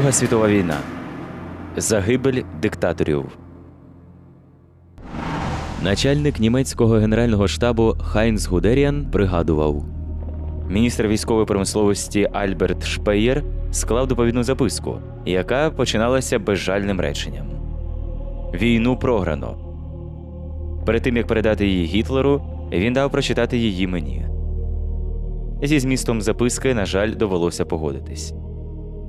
Друга світова війна. Загибель диктаторів. Начальник німецького генерального штабу Хайнц Гудеріан пригадував: міністр військової промисловості Альберт Шпеєр склав доповідну записку, яка починалася безжальним реченням: Війну програно. Перед тим як передати її Гітлеру, він дав прочитати її мені. Зі змістом записки, на жаль, довелося погодитись.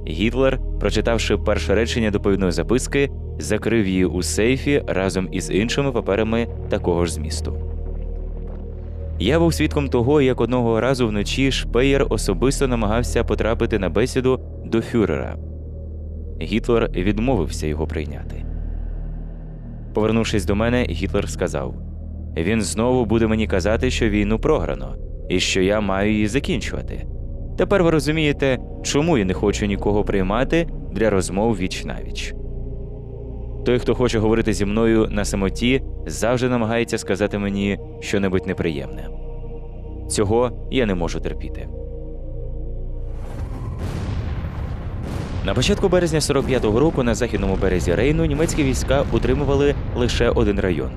Гітлер, прочитавши перше речення доповідної записки, закрив її у сейфі разом із іншими паперами такого ж змісту. Я був свідком того, як одного разу вночі Шпеєр особисто намагався потрапити на бесіду до фюрера. Гітлер відмовився його прийняти. Повернувшись до мене, Гітлер сказав: Він знову буде мені казати, що війну програно, і що я маю її закінчувати. Тепер ви розумієте, чому я не хочу нікого приймати для розмов віч навіч. Той, хто хоче говорити зі мною на самоті, завжди намагається сказати мені щонебудь неприємне. Цього я не можу терпіти. На початку березня 45-го року на західному березі Рейну німецькі війська утримували лише один район.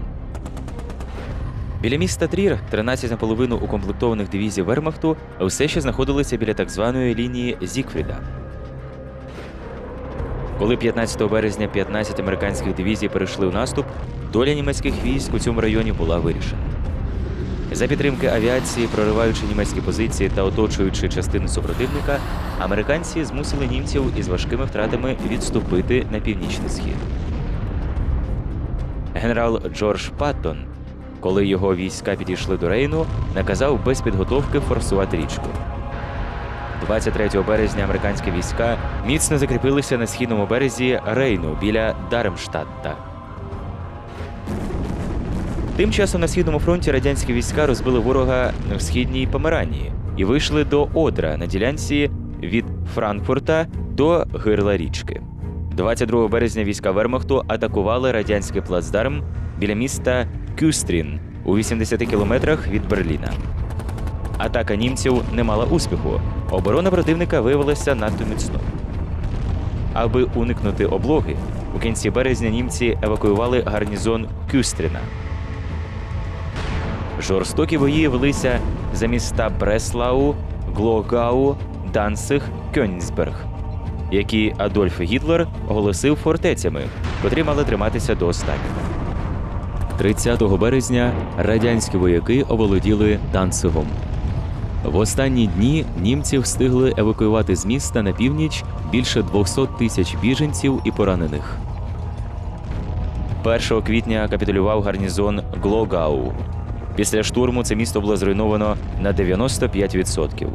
Біля міста Трір 13 наполовину укомплектованих дивізій Вермахту все ще знаходилися біля так званої лінії Зікфріда. Коли 15 березня 15 американських дивізій перейшли в наступ, доля німецьких військ у цьому районі була вирішена. За підтримки авіації, прориваючи німецькі позиції та оточуючи частини супротивника, американці змусили німців із важкими втратами відступити на північний схід. Генерал Джордж Паттон, коли його війська підійшли до Рейну, наказав без підготовки форсувати річку. 23 березня американські війська міцно закріпилися на східному березі Рейну біля Дармштадта. Тим часом на східному фронті радянські війська розбили ворога в східній Померанії і вийшли до Одра на ділянці від Франкфурта до гирла річки. 22 березня війська Вермахту атакували радянський плацдарм біля міста Кюстрін у 80 кілометрах від Берліна. Атака німців не мала успіху. Оборона противника виявилася надто міцною. Аби уникнути облоги, у кінці березня німці евакуювали гарнізон Кюстріна. Жорстокі бої велися за міста Бреслау, Глогау, Данциг, Кьонігсберг, які Адольф Гітлер оголосив фортецями, котрі мали триматися до останнього. 30 березня радянські вояки оволоділи Данцигом. В останні дні німці встигли евакуювати з міста на північ більше 200 тисяч біженців і поранених. 1 квітня капітулював гарнізон Глогау. Після штурму це місто було зруйновано на 95%.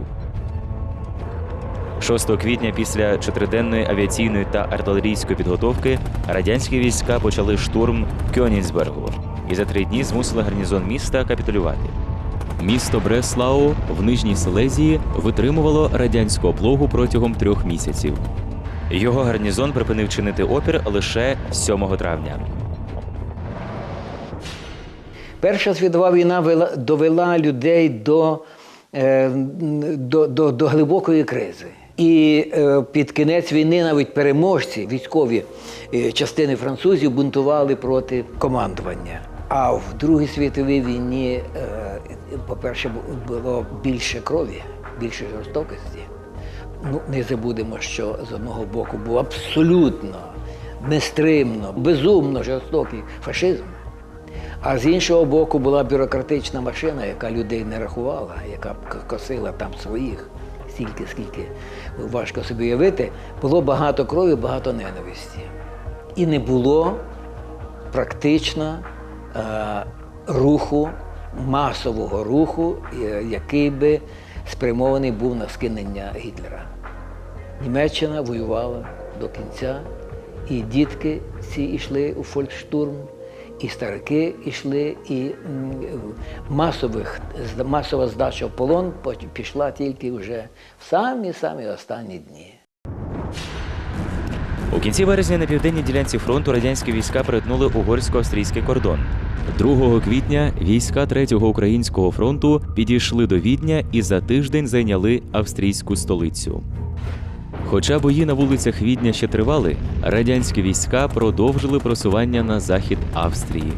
6 квітня після чотириденної авіаційної та артилерійської підготовки радянські війська почали штурм Кьонігсбергу і за три дні змусили гарнізон міста капітулювати. Місто Бреслау в Нижній Силезії витримувало радянську облогу протягом трьох місяців. Його гарнізон припинив чинити опір лише 7 травня. Перша світова війна вела, довела людей до, е, до, до, до глибокої кризи. І е, під кінець війни навіть переможці, військові е, частини французів бунтували проти командування. А в Другій світовій війні, е, по-перше, було більше крові, більше жорстокості. Ну, не забудемо, що з одного боку був абсолютно нестримно, безумно жорстокий фашизм. А з іншого боку була бюрократична машина, яка людей не рахувала, яка косила там своїх, стільки, скільки важко собі уявити. Було багато крові, багато ненависті. І не було практично руху, масового руху, е, який би спрямований був на скинення Гітлера. Німеччина воювала до кінця, і дітки ці йшли у фолькштурм, і старики йшли, і масових, масова здача в полон пішла тільки вже в самі-самі останні дні. У кінці березня на південній ділянці фронту радянські війська перетнули угорсько-австрійський кордон. 2 квітня війська 3-го українського фронту підійшли до Відня і за тиждень зайняли австрійську столицю. Хоча бої на вулицях Відня ще тривали, радянські війська продовжили просування на захід Австрії.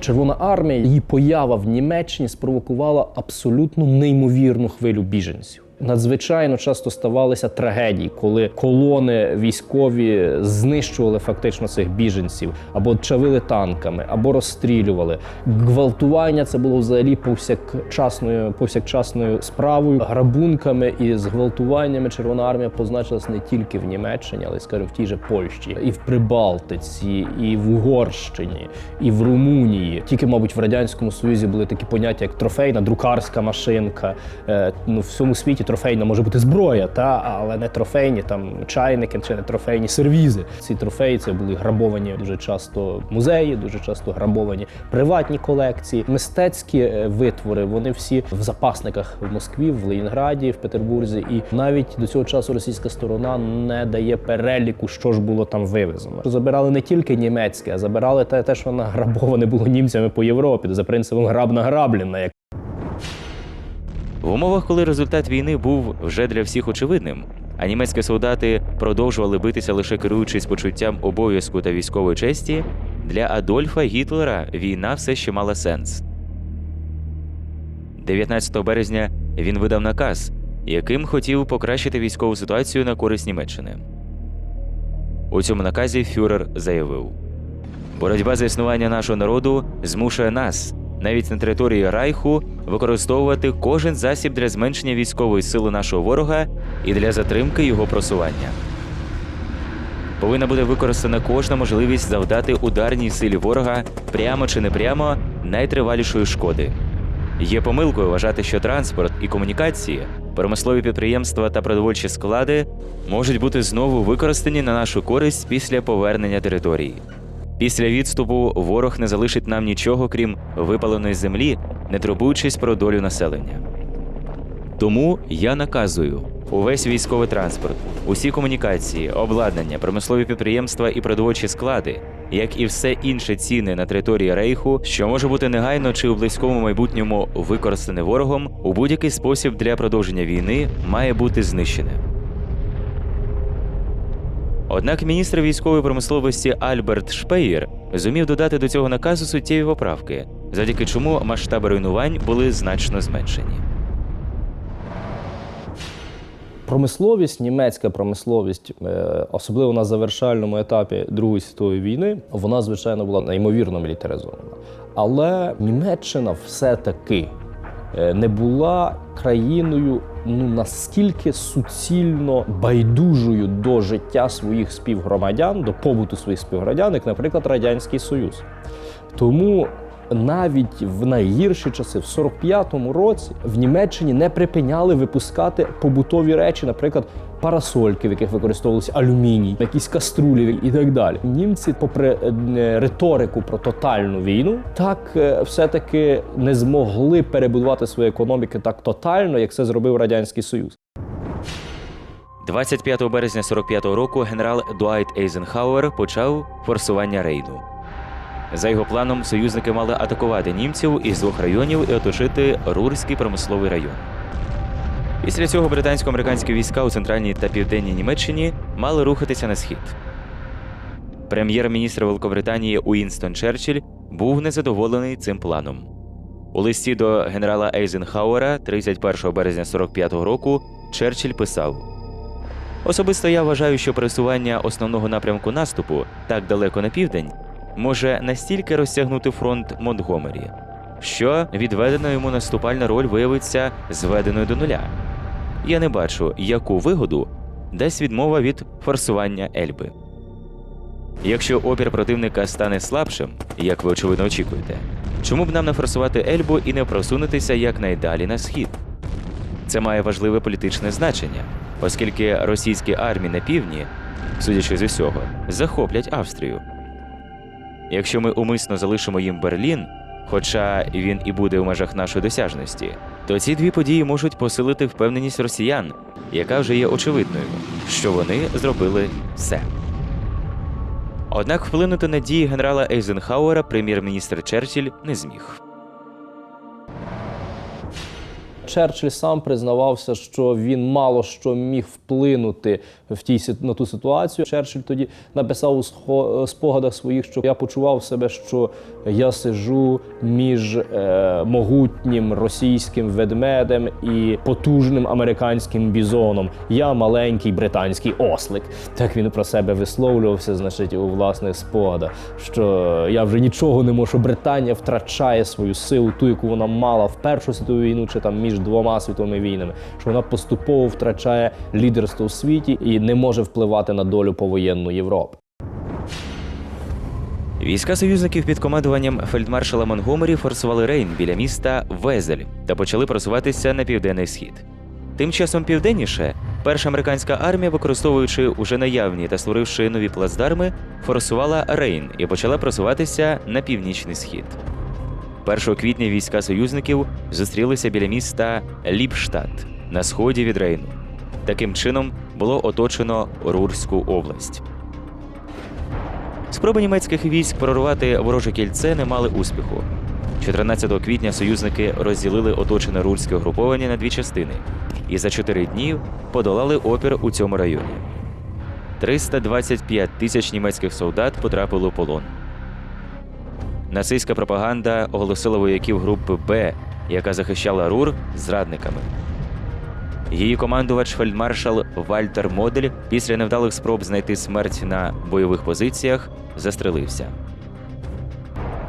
Червона армія, її поява в Німеччині спровокувала абсолютно неймовірну хвилю біженців. Надзвичайно часто ставалися трагедії, коли колони військові знищували фактично цих біженців, або чавили танками, або розстрілювали. Гвалтування це було взагалі повсякчасною, повсякчасною справою. Грабунками і зґвалтуваннями Червона армія позначилась не тільки в Німеччині, але й скажімо, в тій же Польщі, і в Прибалтиці, і в Угорщині, і в Румунії. Тільки, мабуть, в радянському союзі були такі поняття, як трофейна друкарська машинка. Е, ну, в всьому світі трофейна може бути зброя, та але не трофейні там чайники чи не трофейні сервізи. Ці трофеї це були грабовані дуже часто музеї, дуже часто грабовані приватні колекції, мистецькі е, витвори. Вони всі в запасниках в Москві, в Ленінграді, в Петербурзі. І навіть до цього часу російська сторона не дає переліку, що ж було там вивезено. Забирали не тільки німецьке, а забирали те, те що награбоване було німцями по Європі за принципом граб награблена, як В умовах, коли результат війни був вже для всіх очевидним, а німецькі солдати продовжували битися лише керуючись почуттям обов'язку та військової честі, для Адольфа Гітлера війна все ще мала сенс. 19 березня він видав наказ, яким хотів покращити військову ситуацію на користь Німеччини. У цьому наказі фюрер заявив: Боротьба за існування нашого народу змушує нас, навіть на території Райху, використовувати кожен засіб для зменшення військової сили нашого ворога і для затримки його просування. Повинна буде використана кожна можливість завдати ударній силі ворога прямо чи непрямо найтривалішої шкоди. Є помилкою вважати, що транспорт і комунікації, промислові підприємства та продовольчі склади можуть бути знову використані на нашу користь після повернення території. Після відступу ворог не залишить нам нічого, крім випаленої землі, не турбуючись про долю населення. Тому я наказую увесь військовий транспорт, усі комунікації, обладнання, промислові підприємства і продовольчі склади, як і все інше цінне на території Рейху, що може бути негайно чи у близькому майбутньому використане ворогом, у будь-який спосіб для продовження війни має бути знищене. Однак міністр військової промисловості Альберт Шпеєр зумів додати до цього наказу суттєві поправки, завдяки чому масштаби руйнувань були значно зменшені. Промисловість, німецька промисловість, е, особливо на завершальному етапі Другої світової війни, вона звичайно була неймовірно мілітаризована. Але Німеччина все-таки е, не була країною ну наскільки суцільно байдужою до життя своїх співгромадян, до побуту своїх співгромадян, як, наприклад, Радянський Союз. Тому навіть в найгірші часи, в 45-му році, в Німеччині не припиняли випускати побутові речі, наприклад, парасольки, в яких використовувався алюміній, якісь каструлі і так далі. Німці, попри е, риторику про тотальну війну, так е, все-таки не змогли перебудувати свої економіки так тотально, як це зробив радянський союз. 25 березня 45-го року генерал Дуайт Ейзенхауер почав форсування рейду. За його планом, союзники мали атакувати німців із двох районів і оточити Рурський промисловий район. Після цього британсько-американські війська у центральній та південній Німеччині мали рухатися на схід. Прем'єр-міністр Великобританії Уінстон Черчилль був незадоволений цим планом. У листі до генерала Ейзенхауера 31 березня 45-го року Черчилль писав: Особисто я вважаю, що пересування основного напрямку наступу так далеко на південь може настільки розтягнути фронт Монтгомері, що відведена йому наступальна роль виявиться зведеною до нуля. Я не бачу, яку вигоду дасть відмова від форсування Ельби. Якщо опір противника стане слабшим, як ви очевидно очікуєте, чому б нам не форсувати Ельбу і не просунутися якнайдалі на схід? Це має важливе політичне значення, оскільки російські армії на півдні, судячи з усього, захоплять Австрію. Якщо ми умисно залишимо їм Берлін, хоча він і буде в межах нашої досяжності, то ці дві події можуть посилити впевненість росіян, яка вже є очевидною, що вони зробили все. Однак вплинути на дії генерала Ейзенхауера прем'єр-міністр Черчилль не зміг. Черчилль сам признавався, що він мало що міг вплинути в тій на ту ситуацію. Черчилль тоді написав у спогадах своїх, що я почував себе, що я сижу між е, могутнім російським ведмедем і потужним американським бізоном. Я маленький британський ослик. Так він про себе висловлювався, значить, у власних спогадах, що я вже нічого не можу. Британія втрачає свою силу, ту, яку вона мала в Першу світову війну чи там між двома світовими війнами, що вона поступово втрачає лідерство у світі і не може впливати на долю повоєнну Європи. Війська союзників під командуванням фельдмаршала Монгомері форсували Рейн біля міста Везель та почали просуватися на південний схід. Тим часом південніше перша американська армія, використовуючи уже наявні та створивши нові плацдарми, форсувала Рейн і почала просуватися на північний схід. 1 квітня війська союзників зустрілися біля міста Ліпштадт на сході від Рейну. Таким чином було оточено Рурську область. Спроби німецьких військ прорвати вороже кільце не мали успіху. 14 квітня союзники розділили оточене рурське угруповання на дві частини і за чотири дні подолали опір у цьому районі. 325 тисяч німецьких солдат потрапили у полон. Нацистська пропаганда оголосила вояків групи Б, яка захищала Рур, зрадниками. Її командувач фельдмаршал Вальтер Модель після невдалих спроб знайти смерть на бойових позиціях застрелився.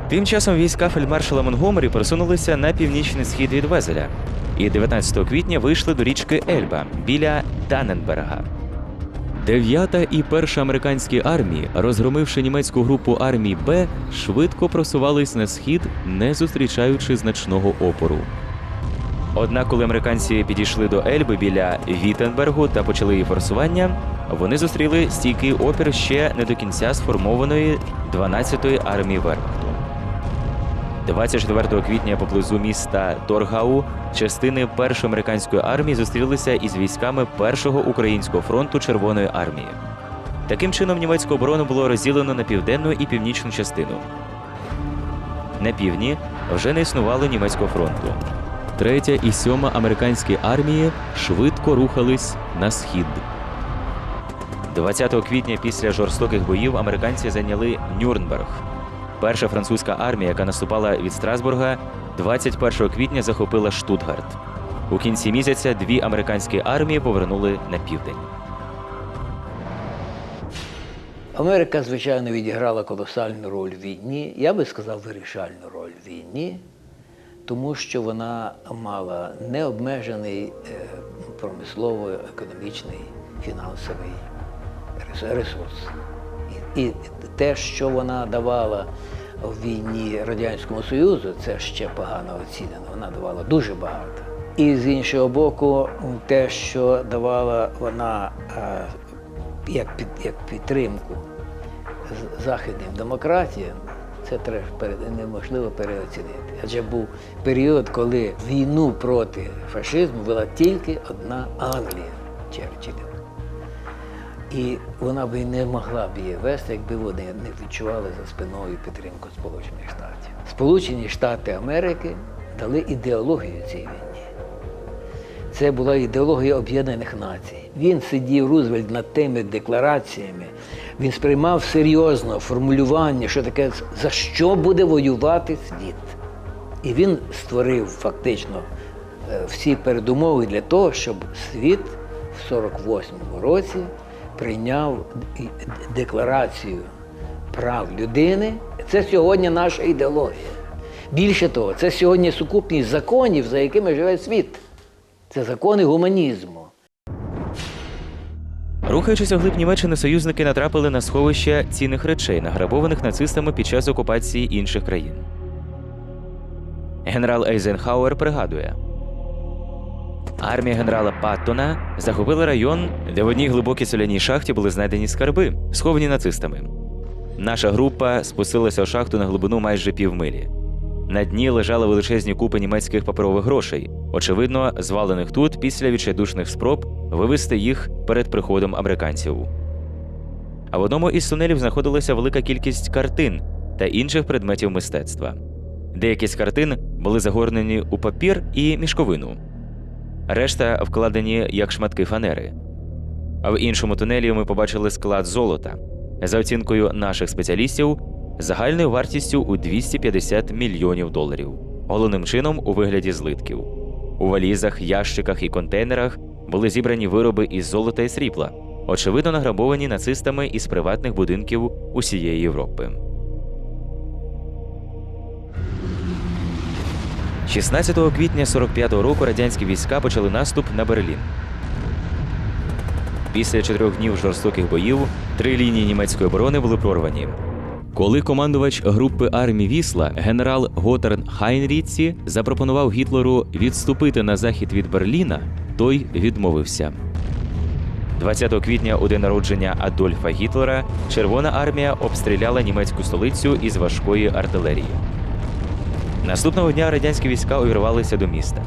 Тим часом війська фельдмаршала Монгомері просунулися на північний схід від Везеля і 19 квітня вийшли до річки Ельба біля Данненберга. Дев'ята і перша американські армії, розгромивши німецьку групу армій Б, швидко просувались на схід, не зустрічаючи значного опору. Однак, коли американці підійшли до Ельби біля Віттенбергу та почали її форсування, вони зустріли стійкий опір ще не до кінця сформованої 12-ї армії Вермахту. 24 квітня поблизу міста Торгау частини першої американської армії зустрілися із військами першого українського фронту Червоної армії. Таким чином, німецьку оборону було розділено на південну і північну частину. На півдні вже не існувало німецького фронту. Третя і сьома американські армії швидко рухались на схід. 20 квітня після жорстоких боїв американці зайняли Нюрнберг. Перша французька армія, яка наступала від Страсбурга, 21 квітня захопила Штутгарт. У кінці місяця дві американські армії повернули на південь. Америка, звичайно, відіграла колосальну роль в війні. Я би сказав, вирішальну роль в війні, тому що вона мала необмежений е, промислово-економічний фінансовий ресурс. І, те, що вона давала в війні Радянському Союзу, це ще погано оцінено. Вона давала дуже багато. І з іншого боку, те, що давала вона е, як підтримку західним демократіям, це треба неможливо переоцінити. Адже був період, коли війну проти фашизму вела тільки одна Англія Черчилля. І вона б не могла б її вести, якби вони не відчували за спиною підтримку Сполучених Штатів. Сполучені Штати Америки дали ідеологію цій війні. Це була ідеологія Об'єднаних Націй. Він сидів Рузвельт над тими деклараціями. Він сприймав серйозно формулювання, що таке за що буде воювати світ. І він створив фактично е, всі передумови для того, щоб світ в 48-му році прийняв декларацію прав людини. Це сьогодні наша ідеологія. Більше того, це сьогодні сукупність законів, за якими живе світ. Це закони гуманізму. Рухаючись у глиб Німеччини, союзники натрапили на сховище цінних речей, награбованих нацистами під час окупації інших країн. Генерал Ейзенхауер пригадує. Армія генерала Паттона захопила район, де в одній глибокій соляній шахті були знайдені скарби, сховані нацистами. Наша група спустилася у шахту на глибину майже півмилі. На дні лежали величезні купи німецьких паперових грошей, очевидно, звалених тут після відчайдушних спроб вивести їх перед приходом американців. А в одному із тунелів знаходилася велика кількість картин та інших предметів мистецтва. Деякі з картин були загорнені у папір і мішковину. решта вкладені як шматки фанери. А в іншому тунелі ми побачили склад золота. За оцінкою наших спеціалістів, загальною вартістю у 250 мільйонів доларів, головним чином у вигляді злитків. У валізах, ящиках і контейнерах були зібрані вироби із золота і срібла, очевидно награбовані нацистами із приватних будинків усієї Європи. 16 квітня 45-го року радянські війська почали наступ на Берлін. Після чотирьох днів жорстоких боїв три лінії німецької оборони були прорвані. Коли командувач групи армій Вісла генерал Готерн Хайнріці запропонував Гітлеру відступити на захід від Берліна, той відмовився. 20 квітня, у день народження Адольфа Гітлера, Червона армія обстріляла німецьку столицю із важкої артилерії. Наступного дня радянські війська увірвалися до міста.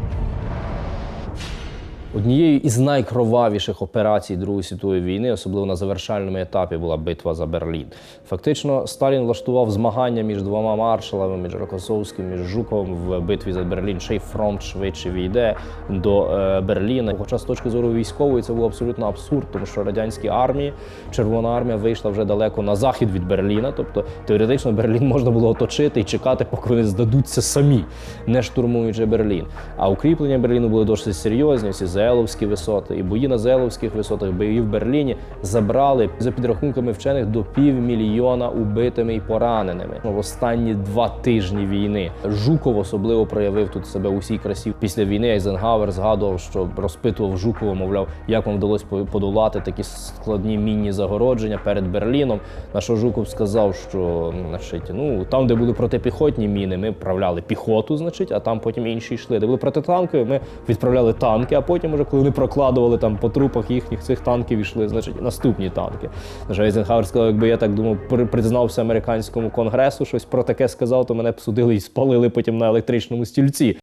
Однією із найкровавіших операцій Другої світової війни, особливо на завершальному етапі, була битва за Берлін. Фактично, Сталін влаштував змагання між двома маршалами, між Рокосовським, між Жуковим в битві за Берлін. Ще й фронт швидше війде до е, Берліна. Хоча з точки зору військової це був абсолютно абсурд, тому що радянські армії, Червона армія вийшла вже далеко на захід від Берліна. Тобто теоретично Берлін можна було оточити і чекати, поки вони здадуться самі, не штурмуючи Берлін. А укріплення Берліну були досить серйозні. Всі Зеловські висоти і бої на Зеловських висотах, бої в Берліні забрали за підрахунками вчених до півмільйона убитими і пораненими в останні два тижні війни. Жуков особливо проявив тут себе у всій красі. Після війни Айзенгауер згадував, що розпитував Жукова, мовляв, як вам вдалося подолати такі складні мінні загородження перед Берліном. На що Жуков сказав, що значить, ну там, де були протипіхотні міни, ми вправляли піхоту, значить, а там потім інші йшли. Де були протитанкові, ми відправляли танки, а потім, уже коли вони прокладували там по трупах їхніх цих танків, йшли, значить, наступні танки. Значить, Айзенхауер сказав, якби я так думав, при- признався американському конгресу, щось про таке сказав, то мене б судили і спалили потім на електричному стільці.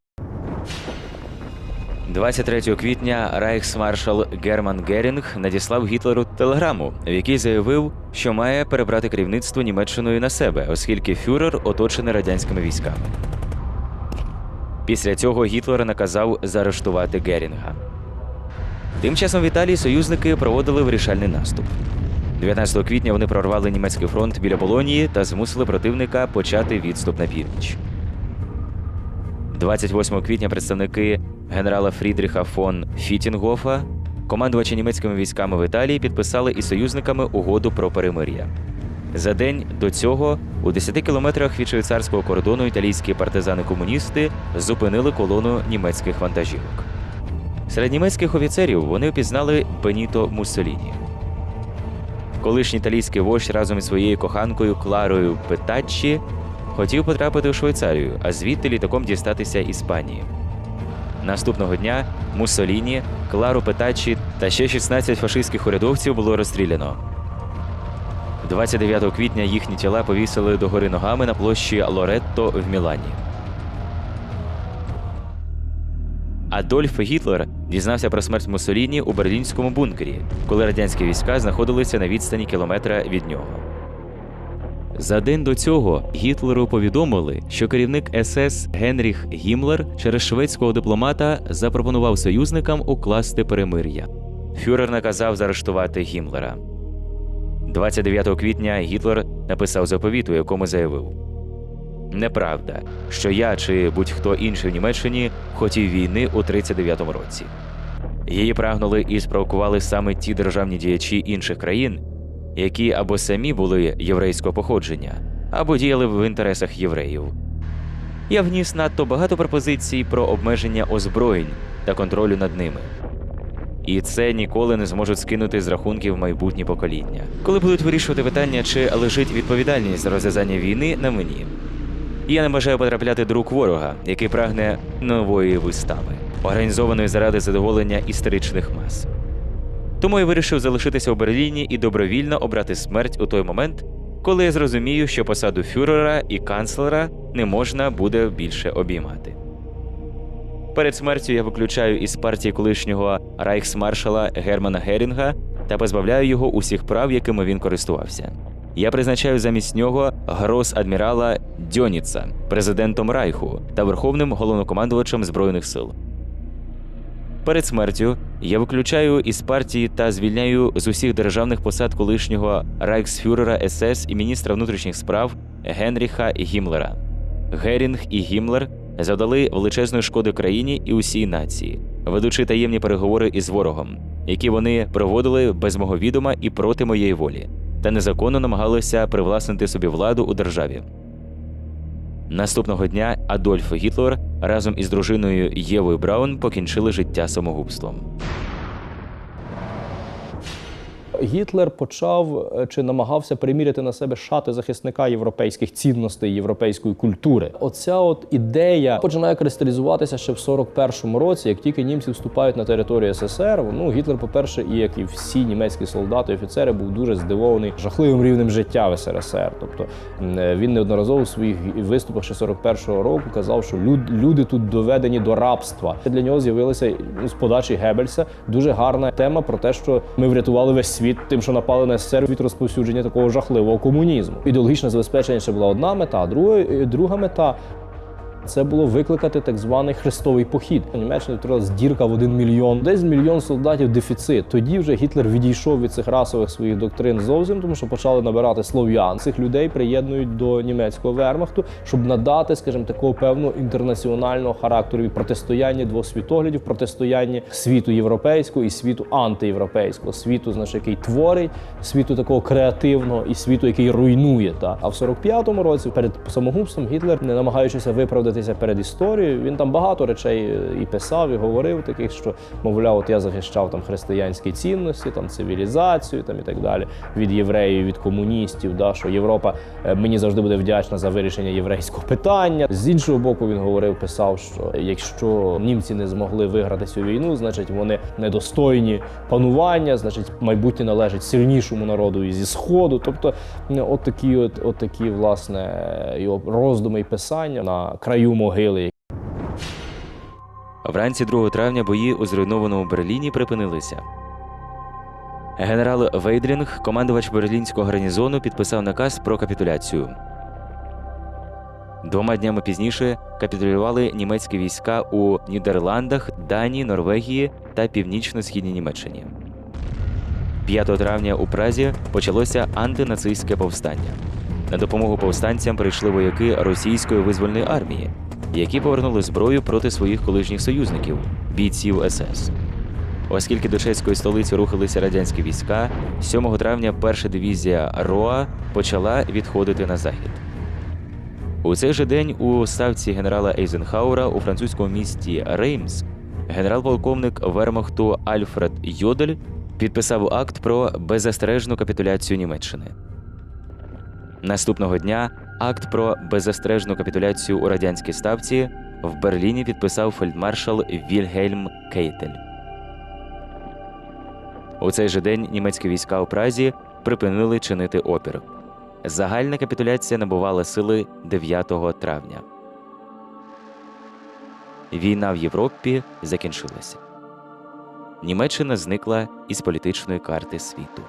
23 квітня рейхсмаршал Герман Герінг надіслав Гітлеру телеграму, в якій заявив, що має перебрати керівництво Німеччиною на себе, оскільки фюрер оточений радянськими військами. Після цього Гітлер наказав заарештувати Герінга. Тим часом в Італії союзники проводили вирішальний наступ. 19 квітня вони прорвали німецький фронт біля Болонії та змусили противника почати відступ на північ. 28 квітня представники генерала Фрідріха фон Фітінгофа, командувача німецькими військами в Італії, підписали із союзниками угоду про перемир'я. За день до цього, у 10 кілометрах від швейцарського кордону, італійські партизани-комуністи зупинили колону німецьких вантажівок. Серед німецьких офіцерів вони впізнали Беніто Муссоліні. Колишній італійський вождь разом із своєю коханкою Кларою Петаччі хотів потрапити у Швейцарію, а звідти літаком дістатися Іспанії. Наступного дня Муссоліні, Клару Петаччі та ще 16 фашистських урядовців було розстріляно. 29 квітня їхні тіла повісили догори ногами на площі Лоретто в Мілані. Адольф Гітлер дізнався про смерть Муссоліні у берлінському бункері, коли радянські війська знаходилися на відстані кілометра від нього. За день до цього Гітлеру повідомили, що керівник СС Генріх Гімлер через шведського дипломата запропонував союзникам укласти перемир'я. Фюрер наказав заарештувати Гімлера. 29 квітня Гітлер написав заповіт, у якому заявив: Неправда, що я чи будь-хто інший в Німеччині хотів війни у 39-му році. Її прагнули і спровокували саме ті державні діячі інших країн, які або самі були єврейського походження, або діяли в інтересах євреїв. Я вніс надто багато пропозицій про обмеження озброєнь та контролю над ними. І це ніколи не зможуть скинути з рахунків майбутні покоління, коли будуть вирішувати питання, чи лежить відповідальність за розв'язання війни на мені. Я не бажаю потрапляти до рук ворога, який прагне нової вистави, організованої заради задоволення історичних мас. Тому я вирішив залишитися у Берліні і добровільно обрати смерть у той момент, коли я зрозумію, що посаду фюрера і канцлера не можна буде більше обіймати. Перед смертю я виключаю із партії колишнього райхсмаршала Германа Герінга та позбавляю його усіх прав, якими він користувався. Я призначаю замість нього грос-адмірала Дьоніца, президентом Райху та верховним головнокомандувачем Збройних сил. Перед смертю я виключаю із партії та звільняю з усіх державних посад колишнього райксфюрера СС і міністра внутрішніх справ Генріха Гімлера. Герінг і Гімлер завдали величезної шкоди країні і усій нації, ведучи таємні переговори із ворогом, які вони проводили без мого відома і проти моєї волі, та незаконно намагалися привласнити собі владу у державі. Наступного дня Адольф Гітлер разом із дружиною Євою Браун покінчили життя самогубством. Гітлер почав е, чи намагався приміряти на себе шати захисника європейських цінностей, європейської культури. Оця от ідея починає кристалізуватися ще в 41-му році, як тільки німці вступають на територію СССР. Ну Гітлер, по-перше, і як і всі німецькі солдати, офіцери, був дуже здивований жахливим рівнем життя в СРСР. Тобто е, він неодноразово у своїх виступах ще 41-го року казав, що люд- люди тут доведені до рабства. Для нього з'явилася ну, з подачі Геббельса дуже гарна тема про те, що ми врятували весь світ тим, що напали на СССР від розповсюдження такого жахливого комунізму. Ідеологічне забезпечення ще була одна мета, а друга, друга мета. Це було викликати так званий хрестовий похід. Німеччині творилась дірка в один мільйон. Десь мільйон солдатів дефіцит. Тоді вже Гітлер відійшов від цих расових своїх доктрин зовсім, тому що почали набирати слов'ян. Цих людей приєднують до німецького вермахту, щоб надати, скажімо, такого певного інтернаціонального характеру і протистояння двох світоглядів, протистояння світу європейського і світу антиєвропейського, світу, значить, який творить, світу такого креативного і світу, який руйнує. Та а в 45-му році перед самогубством Гітлер, не намагаючися виправдатися перед історією, він там багато речей е, і писав, і говорив таких, що мовляв, от я захищав там християнські цінності, там цивілізацію, там і так далі від євреїв, від комуністів. Да, що Європа е, мені завжди буде вдячна за вирішення єврейського питання. З іншого боку, він говорив, писав, що якщо німці не змогли виграти цю війну, значить вони недостойні панування, значить майбутнє належить сильнішому народу зі сходу. Тобто, ну, от такі, от, от такі, власне, його роздуми і писання на краю могили. Вранці 2 травня бої у зруйнованому Берліні припинилися. Генерал Вейдрінг, командувач берлінського гарнізону, підписав наказ про капітуляцію. Двома днями пізніше капітулювали німецькі війська у Нідерландах, Данії, Норвегії та північно-східній Німеччині. 5 травня у Празі почалося антинацистське повстання. На допомогу повстанцям прийшли вояки російської визвольної армії, які повернули зброю проти своїх колишніх союзників, бійців СС. Оскільки до чеської столиці рухалися радянські війська, 7 травня перша дивізія РОА почала відходити на захід. У цей же день у ставці генерала Ейзенхаура у французькому місті Реймс генерал-полковник Вермахту Альфред Йодель підписав акт про беззастережну капітуляцію Німеччини. Наступного дня акт про беззастережну капітуляцію у радянській ставці в Берліні підписав фельдмаршал Вільгельм Кейтель. У цей же день німецькі війська у Празі припинили чинити опір. Загальна капітуляція набувала сили 9 травня. Війна в Європі закінчилася. Німеччина зникла із політичної карти світу.